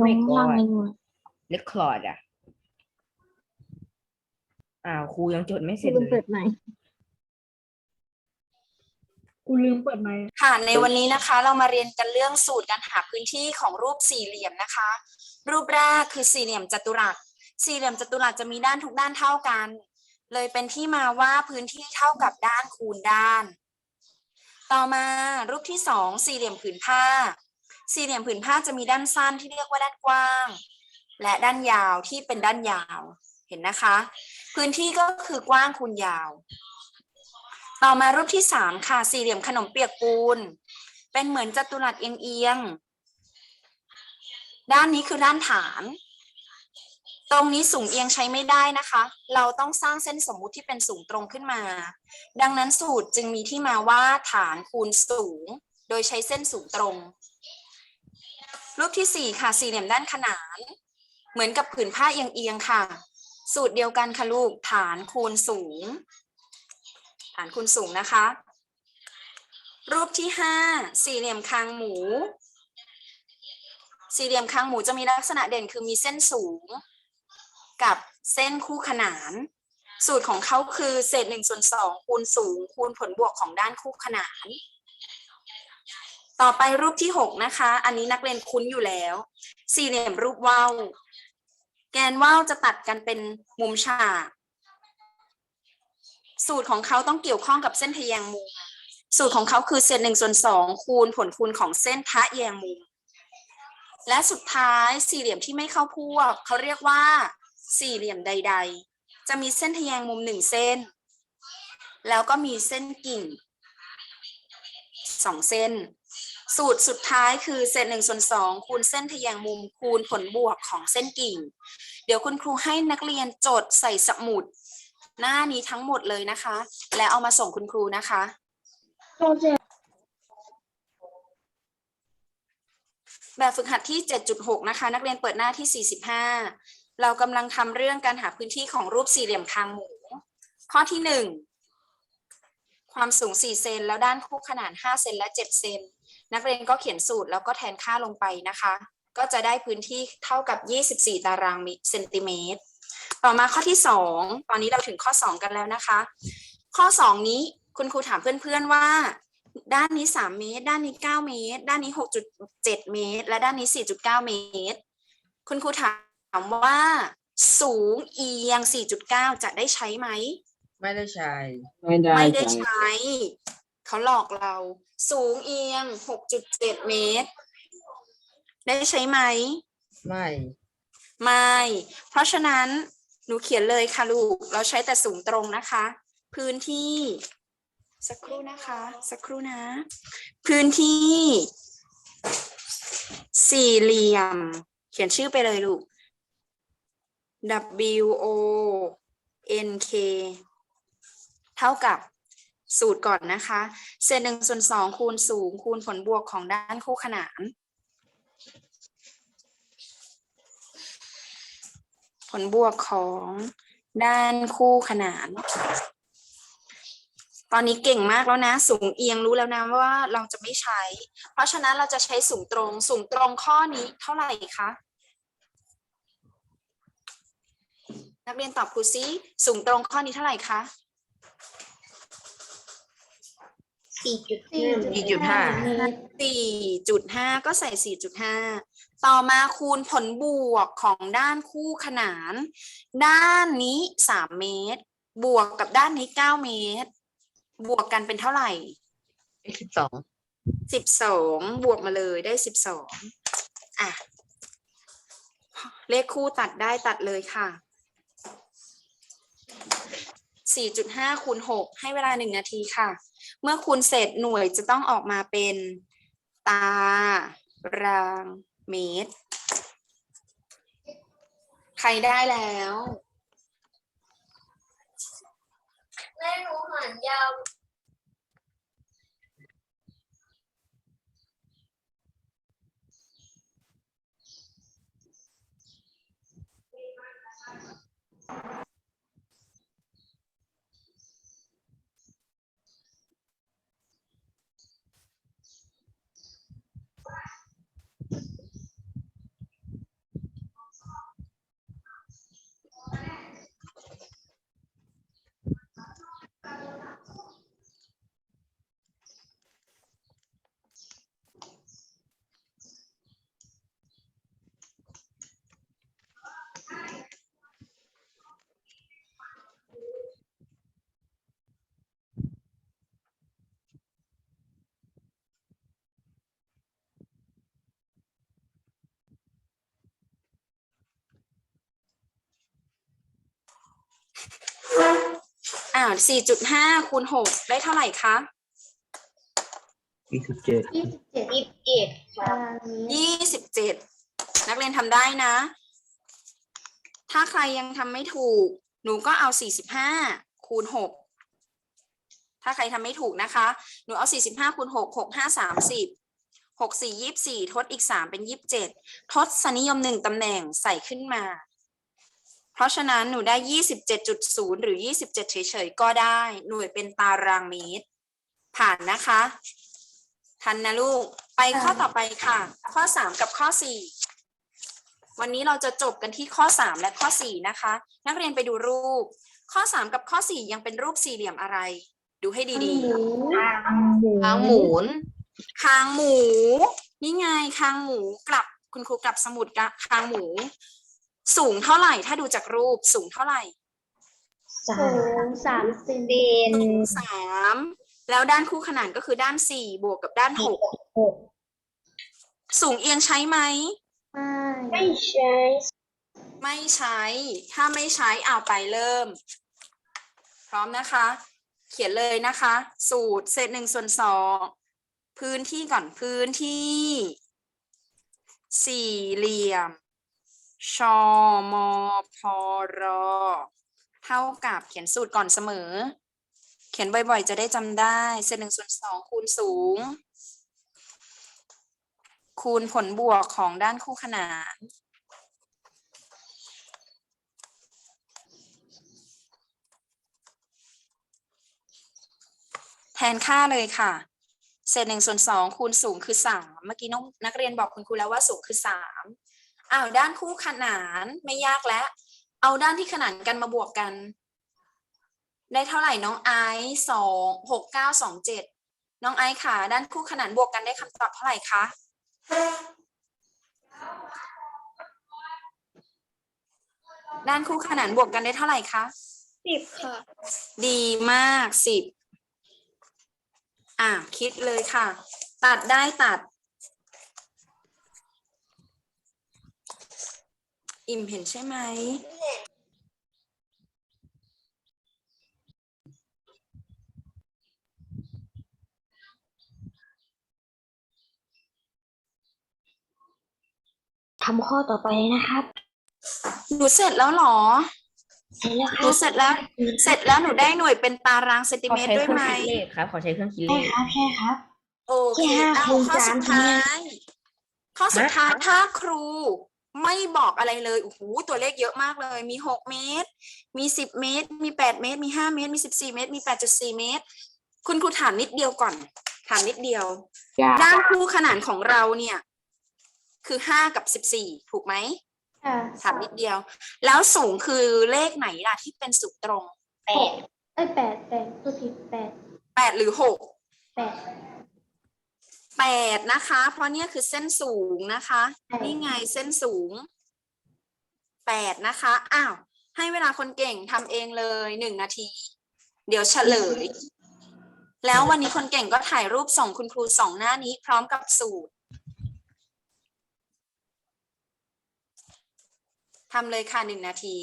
ไม่ลงกอล่างดในมือเรคคอร์ดอะ อ้าวครูยังจดไม่เสคืร็อจลืมเลเปิยดไหมค์กูลืมเปิดไมค์ ค่ะในวันนี้นะคะเรามาเรียนกันเรื่องสูตรการหาพื้นที่ของรูปสี่เหลี่ยมนะคะ รูปแรกคือสี่เหลี่ยมจัตุรัส สี่เหลี่ยมจัตุรัสจะมีด้านทุกด้านเท่ากัน เลยเป็นที่มาว่าพื้นที่เท่ากับด้านคูณด้าน ต่อมารูปที่สองสี่เหลี่ยมผืนผ้า สี่เหลี่ยมผืนผ้าจะมีด้านสั้นที่เรียกว่าด้านกว้าง และด้านยาวที่เป็นด้านยาวเห็นนะคะ พื้นที่ก็คือกว้างคูณยาว ต่อมารูปที่สามค่ะสี่เหลี่ยมขนมเปียกปูน เป็นเหมือนจัตุรัสเอียงๆด้านนี้คือด้านฐานตรงนี้สูงเอียงใช้ไม่ได้นะคะ เราต้องสร้างเส้นสมมุติที่เป็นสูงตรงขึ้นมา ดังนั้นสูตรจึงมีที่มาว่าฐานคูณสูง โดยใช้เส้นสูงตรง รูปที่สี่ค่ะ สี่เหลี่ยมด้านขนาน เหมือนกับผืนผ้าเอียงๆค่ะ สูตรเดียวกันค่ะลูกฐานคูณสูง ฐานคูณสูงนะคะ รูปที่ห้าสี่เหลี่ยมคางหมู สี่เหลี่ยมคางหมูจะมีลักษณะเด่นคือมีเส้นสูง กับเส้นคู่ขนาน สูตรของเขาคือเศษหนึ่งส่วนสองคูณสูงคูณผลบวกของด้านคู่ขนาน ต่อไปรูปที่หกนะคะ อันนี้นักเรียนคุ้นอยู่แล้ว สี่เหลี่ยมรูปว่าวแกนว่าวจะตัดกันเป็นมุมฉากสูตรของเขาต้องเกี่ยวข้องกับเส้นทะแยงมุม สูตรของเขาคือเศษหนึ่งส่วนสองคูณผลคูณของเส้นทะแยงมุม และสุดท้ายสี่เหลี่ยมที่ไม่เข้าพวก เขาเรียกว่า สี่เหลี่ยมใด ๆ จะมีเส้นทะแยงมุมหนึ่งเส้น แล้วก็มีเส้นกิ่งสองเส้น สูตรสุดท้ายคือเศษหนึ่งส่วนสองคูณเส้นทะแยงมุมคูณผลบวกของเส้นกิ่ง เดี๋ยวคุณครูให้นักเรียนจดใส่สมุด หน้านี้ทั้งหมดเลยนะคะ และเอามาส่งคุณครูนะคะโอเคแบบฝึกหัดที่ 7.6 นะคะ นักเรียนเปิดหน้าที่ 45 เรากำลังทำเรื่องการหาพื้นที่ของรูปสี่เหลี่ยมคางหมู ข้อที่ 1 ความสูง 4 เซนแล้วด้านคู่ขนาน 5 เซนและ 7 เซน นักเรียนก็เขียนสูตรแล้วก็แทนค่าลงไปนะคะ ก็จะได้พื้นที่เท่ากับ 24 ตารางเซนติเมตร ต่อมาข้อที่ 2 ตอนนี้เราถึงข้อ 2 กันแล้วนะคะ ข้อ 2 นี้คุณครูถามเพื่อนๆว่า ด้านนี้ 3 เมตร ด้านนี้ 9 เมตร ด้านนี้ 6.7 เมตร และด้านนี้ 4.9 เมตร คุณครูถามว่าสูงเอียง 4.9 จะได้ใช้ไหม ไม่ได้ใช้ ไม่ได้ไม่ได้จ้ะใช้ เขาหลอกเรา สูงเอียง 6.7 เมตร ได้ใช้ไหม ไม่ ไม่ เพราะฉะนั้นหนูเขียนเลยค่ะลูก เราใช้แต่สูงตรงนะคะ พื้นที่ สักครู่นะคะ สักครู่นะ พื้นที่ สี่เหลี่ยม เขียนชื่อไปเลยลูก W O N K เท่ากับ สูตรก่อนนะคะ เศษหนึ่งส่วนสองคูณสูงคูณผลบวกของด้านคู่ขนาน ผลบวกของด้านคู่ขนาน ตอนนี้เก่งมากแล้วนะ สูงเอียงรู้แล้วนะว่าเราจะไม่ใช้ เพราะฉะนั้นเราจะใช้สูงตรง สูงตรงข้อนี้เท่าไหร่คะ นักเรียนตอบครูซิ สูงตรงข้อนี้เท่าไหร่คะ สี่จุดสี่จุดห้าสี่จุดห้าก็ใส่สี่จุดห้าต่อมาคูณผลบวกของด้านคู่ขนาน ด้านนี้สามเมตร บวกกับด้านนี้เก้าเมตร บวกกันเป็นเท่าไหร่สิบสองสิบสองบวกมาเลยได้สิบสองอะ เลขคู่ตัดได้ตัดเลยค่ะสี่จุดห้าคูณหกให้เวลาหนึ่งนาทีค่ะ เมื่อคูณเสร็จหน่วยจะต้องออกมาเป็นตารางเมตร ใครได้แล้ว แม่หนูหันยาว สี่จุดห้าคูณหกได้เท่าไหร่คะยี่สิบเจ็ดยี่สิบเจ็ดยี่สิบเจ็ดครับยี่สิบเจ็ดนักเรียนทำได้นะ ถ้าใครยังทำไม่ถูก หนูก็เอาสี่สิบห้าคูณหกถ้าใครทำไม่ถูกนะคะ หนูเอาสี่สิบห้าคูณหกหกห้าสามสิบหกสี่ยี่สิบสี่ทดอีกสามเป็นยี่สิบเจ็ดทดสนิยมหนึ่งตำแหน่งใส่ขึ้นมา เพราะฉะนั้นหนูได้ยี่สิบเจ็ดจุดศูนย์หรือยี่สิบเจ็ดเฉยๆ ก็ได้ หน่วยเป็นตารางเมตร ผ่านนะคะ ทันนะลูก ไปข้อต่อไปค่ะ ข้อสามกับข้อสี่วันนี้เราจะจบกันที่ข้อสามและข้อสี่นะคะ นักเรียนไปดูรูป ข้อสามกับข้อสี่ยังเป็นรูปสี่เหลี่ยมอะไร ดูให้ดีทางหมุนๆคางหมู นี่ไงคางหมูกลับ คุณครูกลับสมุดกะคางหมู สูงเท่าไหร่ ถ้าดูจากรูปสูงเท่าไหร่สามสามสิบเซนสูงสามแล้วด้านคู่ขนานก็คือด้านสี่บวกกับด้านหกหกสูงเอียงใช้ไหม ไม่ใช่ไม่ใช้ ถ้าไม่ใช้เอาไปเริ่ม พร้อมนะคะ เขียนเลยนะคะ สูตรเศษหนึ่งส่วนสองพื้นที่ก่อนพื้นที่ สี่เหลี่ยม ชอมอพอรอ เท่ากับเขียนสูตรก่อนเสมอ เขียนบ่อยๆ จะได้จำได้ เศษหนึ่งส่วนสองคูณสูง คูณผลบวกของด้านคู่ขนานแทนค่าเลยค่ะ เศษหนึ่งส่วนสองคูณสูงคือสามเมื่อกี้น้องนักเรียนบอกคุณครูแล้วว่าสูงคือสาม อ้าวด้านคู่ขนานไม่ยากแล้ว เอาด้านที่ขนานกันมาบวกกัน ได้เท่าไหร่น้องไอซ์สองหกเก้าสองเจ็ดน้องไอซ์ค่ะ ด้านคู่ขนานบวกกันได้คำตอบเท่าไหร่คะด้านคู่ขนานบวกกันได้เท่าไหร่คะสิบค่ะ ดีมากสิบอะคิดเลยค่ะ ตัดได้ตัด อิ่มเห็นใช่ไหม ทำข้อต่อไปนะครับ หนูเสร็จแล้วเหรอ เสร็จแล้วคหรันูบเสร็จแล้ว เสร็จแล้วหนูได้หน่วยเป็นตารางเซนติขเมอตรใช้ด้วยเครื่องไหม คิดเลขครับ ขอใช้เครื่องคิดเลใช่ข ครับใช่ครับ โอเคแค่ห้าเอาคูณข้อสามสุดท้าทำไงยข้อสุดฮะท้ายถ้าครู ไม่บอกอะไรเลยโอ้โหตัวเลขเยอะมากเลย มีหกเมตร มีสิบเมตร มีแปดเมตร มีห้าเมตร มีสิบสี่เมตร มีแปดจุดสี่เมตร คุณครูถามนิดเดียวก่อน ถามนิดเดียวด้านคู่ขนานของเราเนี่ย คือห้ากับสิบสี่ถูกไหมถามนิดเดียว แล้วสูงคือเลขไหนล่ะที่เป็นสูงตรงแปดเอ้ยแปดแปดตัวผิดแปดแปดหรือหกแปด แปดนะคะ เพราะเนี่ยคือเส้นสูงนะคะแปดนี่ไงเส้นสูงแปดนะคะ อ้าว ให้เวลาคนเก่งทำเองเลยหนึ่งนาที เดี๋ยวเฉลย แล้ววันนี้คนเก่งก็ถ่ายรูปส่งคุณครูสองหน้านี้พร้อมกับสูตรทำเลยค่ะหนึ่งนาที